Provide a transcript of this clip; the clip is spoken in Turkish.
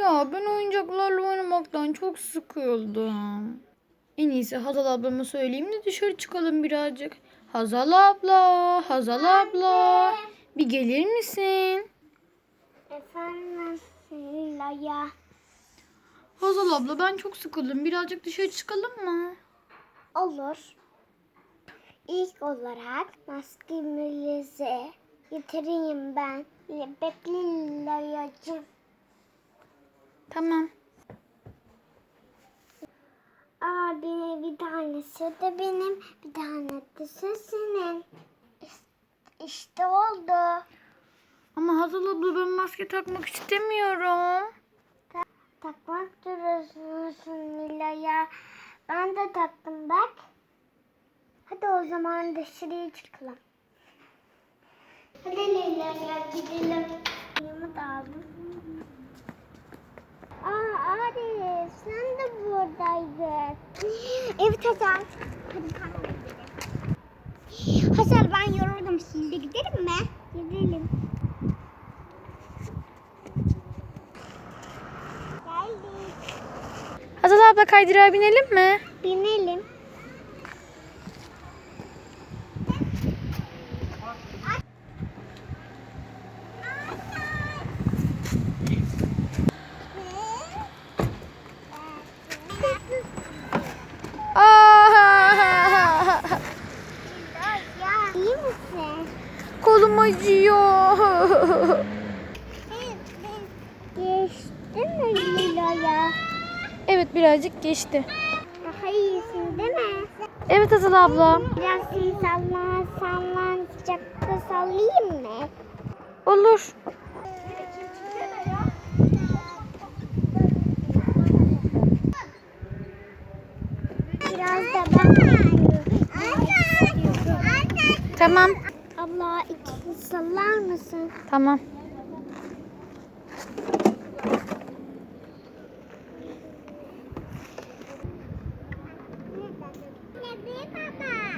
Ya ben oyuncaklarla oynamaktan çok sıkıldım. En iyisi Hazal ablama söyleyeyim de dışarı çıkalım birazcık. Hazal abla, Hazal abla. Bir gelir misin? Efendim Laya. Hazal abla ben çok sıkıldım. Birazcık dışarı çıkalım mı? Olur. İlk olarak maskemizi getireyim ben. Bekle Layacığım. Tamam. Abi bir tanesi de benim, bir tanesi de senin. İşte oldu. Ama Hazal abla ben maske takmak istemiyorum. Takmak durursun Mila'ya. Ben de taktım bak. Hadi o zaman dışarıya çıkalım. Hadi Mila'ya gidelim. Buradaydın. Evet Hazal. Hadi kalk gidelim. Hazal ben yoruldum. Şimdi gidelim mi? Gidelim. Geldik. Hazal abla kaydırağa binelim mi? Binelim. Kolum acıyor. Geçti mi Lilo'ya? evet birazcık geçti. Daha iyisin değil mi? Evet Hazal abla. Biraz iyi sallan sallan sıcakta sallayayım mı? Olur. Biraz da ben Tamam. Abla ikisini sallar mısın? Tamam.